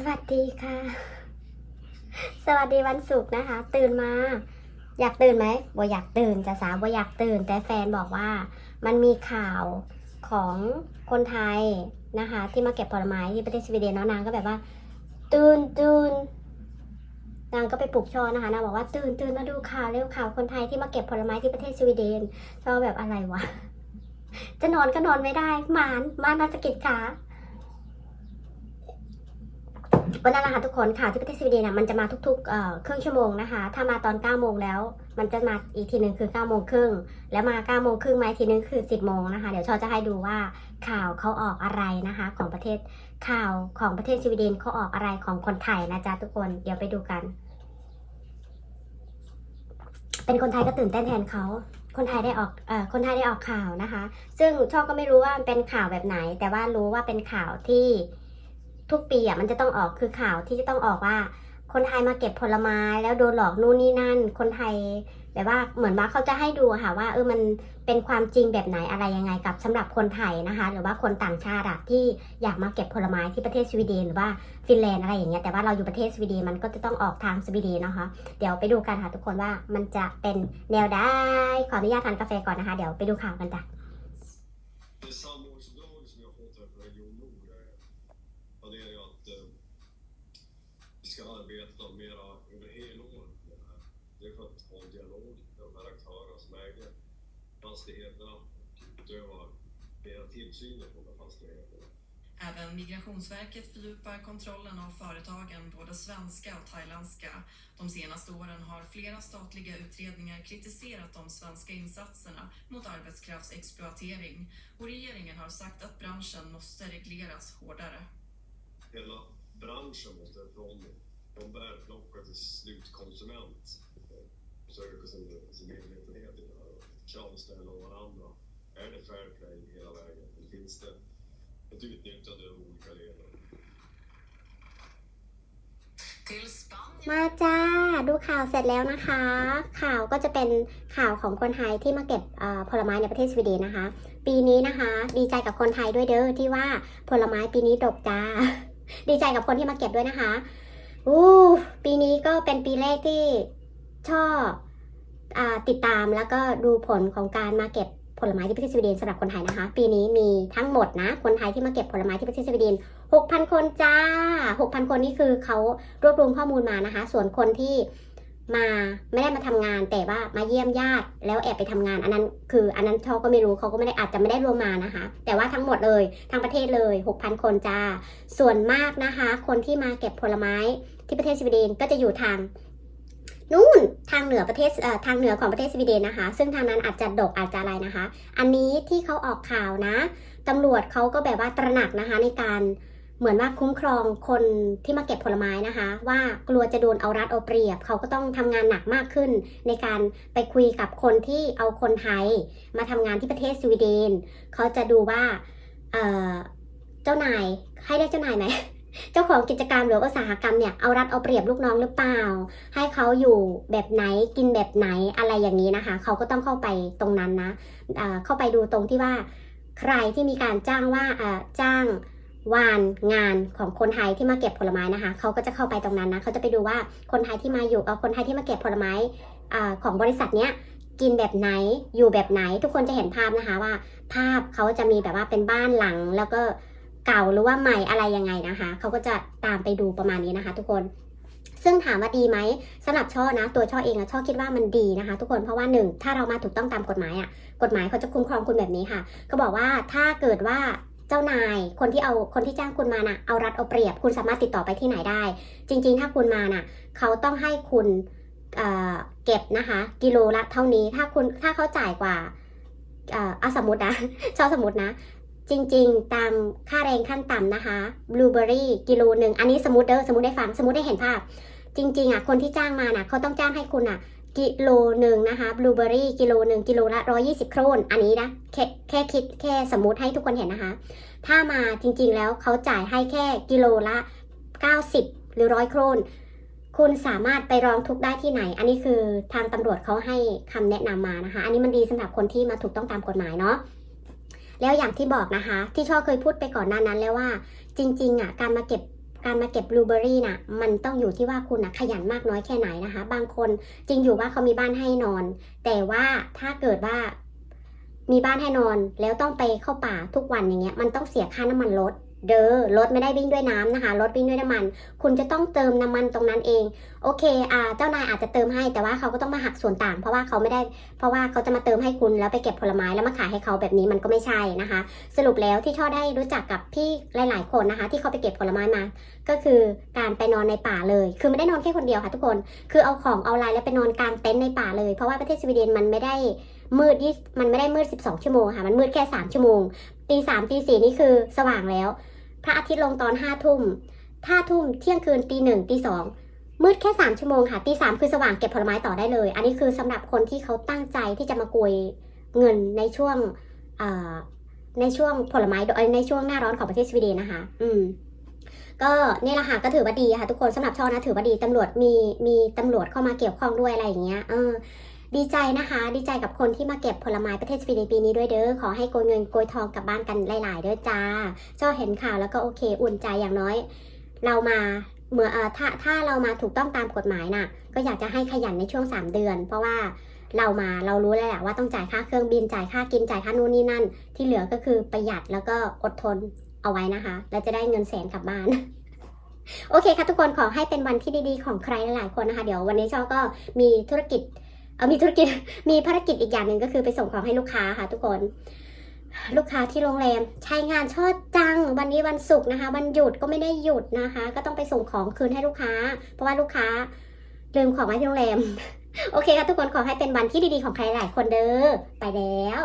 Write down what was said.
สวัสดีค่ะ สวัสดีวันศุกร์นะคะ ตื่นมา อยากตื่นไหมบ่อยากตื่นจะสาวบ่อยากตื่น แต่แฟนบอกว่ามันมีข่าวของคนไทยนะคะ ที่มาเก็บผลไม้ที่ประเทศสวีเดนเนาะนางก็แบบว่า ตื่นตื่นนางก็ไปปลุกชอนะคะนางบอกว่าตื่นตื่นมาดูข่าวเร็วข่าวคนไทยที่มาเก็บผลไม้ที่ประเทศสวีเดนชอแบบอะไรวะจะนอนก็นอนไม่ได้หมานหมานมาสะกิดขา ก็นั่นแหละค่ะทุกคนข่าวที่ประเทศสวีเดนน่ะมันจะมาทุกๆเครึ่องชั่วโมงนะคะ ถ้ามาตอน9ก้าโมงแล้ว มันจะมาอีกทีหนึ่งคือ9ก้าโมงครึ่งแล้วมา9ก้าโมงครึ่งมาอีกทีหนึงคือ 10บโมงนะคะ เดี๋ยวชอจะให้ดูว่าข่าวเขาออกอะไรนะคะ ของประเทศข่าวของประเทศสวีเดนเขาออกอะไรของคนไทยนะจ๊ะทุกคนเดี๋ยวไปดูกัน เป็นคนไทยก็ตื่นเต้นแทนเขาคนไทยได้ออกอคนไทยได้ออกข่าวนะคะ ซึ่งช่อก็ไม่รู้ว่ามันเป็นข่าวแบบไหน แต่ว่ารู้ว่าเป็นข่าวที่ ทุกปีอะมันจะต้องออกคือข่าวที่จะต้องออกว่า คนไทยมาเก็บผลไม้แล้วโดนหลอกนู่นนี่นั่น คนไทยแบบว่าเหมือนว่าเขาจะให้ดูค่ะว่าเออมันเป็นความจริงแบบไหนอะไรยังไงกับสำหรับคนไทยนะคะ หรือว่าคนต่างชาติที่อยากมาเก็บผลไม้ที่ประเทศสวีเดนหรือว่าฟินแลนด์อะไรอย่างเงี้ยแต่ว่าเราอยู่ประเทศสวีเดนมันก็จะต้องออกทางสวีเดนนะคะ เดี๋ยวไปดูกันค่ะทุกคนว่ามันจะเป็นแนวได้ขออนุญาตทานกาแฟก่อนนะคะ เดี๋ยวไปดูข่าวกันจ้ะ ska arbeta mera över hela året med det här. Det är för att ha en dialog med de här aktörerna som äger fastigheterna och utövar mera tillsynen på de här fastigheterna. Även Migrationsverket fördjupar kontrollen av företagen, både svenska och thailändska. De senaste åren har flera statliga utredningar kritiserat de svenska insatserna mot arbetskraftsexploatering och regeringen har sagt att branschen måste regleras hårdare. Hela branschen måste från, från bärplockare till slutkonsument eh, söka sin, sin medvetenhet i det här och kravställa varandra. Är det fair play hela vägen? Eller finns det ett utnyttjande av olika led? Till Spanien มาจ้า ดูข่าวเสร็จแล้วนะคะ ข่าวก็จะเป็นข่าวของคนไทยที่มาเก็บเอ่อผลไม้ในประเทศสวีเดนนะคะ ปีนี้นะคะ ดีใจกับคนไทยด้วยเด้อที่ว่าผลไม้ปีนี้ดกจ้า ดีใจกับคนที่มาเก็บด้วยนะคะ อู้ปีนี้ก็เป็นปีแรกที่ชอบอติดตามแล้วก็ดูผลของการมาเก็บผลไม้ที่ประเทศสวีเดนสำหรับคนไทยนะคะ ปีนี้มีทั้งหมดนะ คนไทยที่มาเก็บผลไม้ที่ประเทศสวีเดน6,000 คนจ้า 6,000 คนนี่คือเขารวบรวมข้อมูลมานะคะ ส่วนคนที่ มาไม่ได้มาทำงานแต่ว่ามาเยี่ยมญาติ แล้วแอบไปทำงาน อันนั้นคือ อันนั้นเขาก็ไม่รู้เขาก็ไม่ได้อาจจะไม่ได้รวมมานะคะ แต่ว่าทั้งหมดเลยทั้งประเทศเลย 6,000 คนจ้า ส่วนมากนะคะ คนที่มาเก็บผลไม้ที่ประเทศสวีเดนก็จะอยู่ทางนู่นทางเหนือประเทศเทางเหนือของประเทศสวีเดนนะคะ ซึ่งทางนั้นอาจจะดกอาจจะอะไรนะคะ อันนี้ที่เขาออกข่าวนะตำรวจเขาก็แบบว่าตระหนักนะคะในการ เหมือนว่าคุ้มครองคนที่มาเก็บผลไม้นะคะ ว่ากลัวจะโดนเอารัดเอาเปรียบ เขาก็ต้องทำงานหนักมากขึ้น ในการไปคุยกับคนที่เอาคนไทย มาทำงานที่ประเทศสวีเดน เขาจะดูว่าเเจ้านายให้ได้เจ้านายไหมเจ้าของกิจการหรืออุตสาหกรรมเนี่ยเอารัดเอาเปรียบลูกน้องหรือเปล่า ให้เขาอยู่แบบไหนกินแบบไหนอะไรอย่างนี้นะคะ เขาก็ต้องเข้าไปตรงนั้นนะเเข้าไปดูตรงที่ว่า ใครที่มีการจ้างว่าจ้าง วานงานของคนไทยที่มาเก็บผลไม้นะคะเขาก็จะเข้าไปตรงนั้นนะเขาจะไปดูว่าคนไทยที่มาอยู่เออคนไทยที่มาเก็บผลไม้อ่าของบริษัทเนี้ยกินแบบไหนอยู่แบบไหน ทุกคนจะเห็นภาพนะคะว่า ภาพเขาจะมีแบบว่าเป็นบ้านหลัง แล้วก็เก่าหรือว่าใหม่อะไรยังไงนะคะเขาก็จะตามไปดูประมาณนี้นะคะ ทุกคนซึ่งถามว่าดีไหมสำหรับช่อนะ ตัวช่อเองอะช่อคิดว่ามันดีนะคะ ทุกคนเพราะว่าหนึ่งถ้าเรามาถูกต้องตามกฎหมายอะกฎหมายเขาจะคุ้มครองคุณแบบนี้ค่ะ ก็บอกว่าถ้าเกิดว่า เจ้านายคนที่เอาคนที่จ้างคุณมาน่ะเอารัดเอาเปรียบ คุณสามารถติดต่อไปที่ไหนได้ จริง ๆ ถ้าคุณมาน่ะเขาต้องให้คุณเเก็บนะคะ กิโลละเท่านี้ถ้าคุณถ้าเขาจ่ายกว่าเอาสมมตินะชอบสมมตินะ จริง ๆ ตามค่าแรงขั้นต่ำนะคะบลูเบอรี่กิโลหนึ่งอันนี้สมมติเด้อสมมติได้ฟังสมมติได้เห็นภาพ จริง ๆอะคนที่จ้างมาน่ะเขาต้องจ้างให้คุณอะ กิโลหนึ่งนะคะบลูเบอรี่กิโลหนึ่งกิโลละร้อยี่สิบโครน อันนี้นะ แค่แค่คิดแค่สมมติให้ทุกคนเห็นนะคะ ถ้ามาจริงๆแล้วเขาจ่ายให้แค่กิโลละ 90 หรือร้อยโครน คุณสามารถไปร้องทุกข์ได้ที่ไหน อันนี้คือทางตำรวจเขาให้คำแนะนำมานะคะ อันนี้มันดีสำหรับคนที่มาถูกต้องตามกฎหมายเนาะแล้วอย่างที่บอกนะคะ ที่ช่อเคยพูดไปก่อนหน้านั้นแล้วว่า จริง ๆอะการมาเก็บ การมาเก็บบลูเบอรี่น่ะมันต้องอยู่ที่ว่าคุณนะขยันมากน้อยแค่ไหนนะคะ บางคนจริงอยู่ว่าเขามีบ้านให้นอน แต่ว่าถ้าเกิดว่ามีบ้านให้นอนแล้วต้องไปเข้าป่าทุกวันอย่างเงี้ยมันต้องเสียค่าน้ำมันรถ เด้อรถไม่ได้วิ่งด้วยน้ำนะคะรถวิ่งด้วยน้ำมัน คุณจะต้องเติมน้ำมันตรงนั้นเอง โอเคอ่าเจ้านายอาจจะเติมให้แต่ว่าเขาก็ต้องมาหักส่วนต่าง เพราะว่าเขาไม่ได้ เพราะว่าเขาจะมาเติมให้คุณแล้วไปเก็บผลไม้แล้วมาขายให้เขาแบบนี้มันก็ไม่ใช่นะคะ สรุปแล้วที่ช่อได้รู้จักกับพี่หลาย ๆ คนนะคะ ที่เขาไปเก็บผลไม้มา ก็คือการไปนอนในป่าเลย คือไม่ได้นอนแค่คนเดียวค่ะทุกคนคือเอาของเอาอะไรแล้วไปนอนกลางเต็นท์ในป่าเลย เพราะว่าประเทศสวีเดนมันไม่ได้มืดยี่มันไม่ได้มืด 12 ชั่วโมงค่ะ มันมืดแค่ 3 ชั่วโมง ตีสามตีสี่นี่คือสว่างแล้ว พระอาทิตย์ลงตอนห้าทุ่มห้าทุ่มเที่ยงคืนตีหนึ่งตีสองมืดแค่สามชั่วโมงค่ะตีสามคือสว่างเก็บผลไม้ต่อได้เลย อันนี้คือสำหรับคนที่เขาตั้งใจที่จะมากุยเงินในช่วงในช่วงผลไม้ในช่วงหน้าร้อนของประเทศสวีเดนนะคะ อืม ก็นี่แหละค่ะก็ถือว่าดีค่ะ ทุกคนสำหรับช่อนะถือว่าดีตำรวจมีมีตำรวจเข้ามาเกี่ยวข้องด้วยอะไรอย่างเงี้ย เออ ดีใจนะคะ ดีใจกับคนที่มาเก็บผลไม้ประเทศสวีเดนปีนี้ด้วยเด้อ ขอให้โกยเงินโกยทองกลับบ้านกันหลายๆเด้อจ้าช่อเห็นข่าวแล้วก็โอเค อุ่นใจอย่างน้อย เรามาเมื่อเอ่อถ้าถ้าเรามาถูกต้องตามกฎหมายน่ะ ก็อยากจะให้ขยันในช่วง 3 เดือน เพราะว่าเรามาเรารู้แล้วแหละว่าต้องจ่ายค่าเครื่องบินจ่ายค่ากินจ่ายค่านู่นนี่นั่น ที่เหลือก็คือประหยัดแล้วก็อดทนเอาไว้นะคะ แล้วจะได้เงินแสนกลับบ้านโอเคค่ะทุกคนขอให้เป็นวันที่ดีๆของใครหลายๆคนนะคะ เดี๋ยววันนี้ช่อก็มีธุรกิจ เออมีธุรกิจมีภารกิจอีกอย่างหนึ่งก็คือไปส่งของให้ลูกค้าค่ะทุกคน ลูกค้าที่โรงแรมใช้งานชอบจัง วันนี้วันศุกร์นะคะ วันหยุดก็ไม่ได้หยุดนะคะ ก็ต้องไปส่งของคืนให้ลูกค้า เพราะว่าลูกค้าลืมของไว้ที่โรงแรม โอเคค่ะทุกคนขอให้เป็นวันที่ดีๆของใครหลายคนเด้อไปแล้ว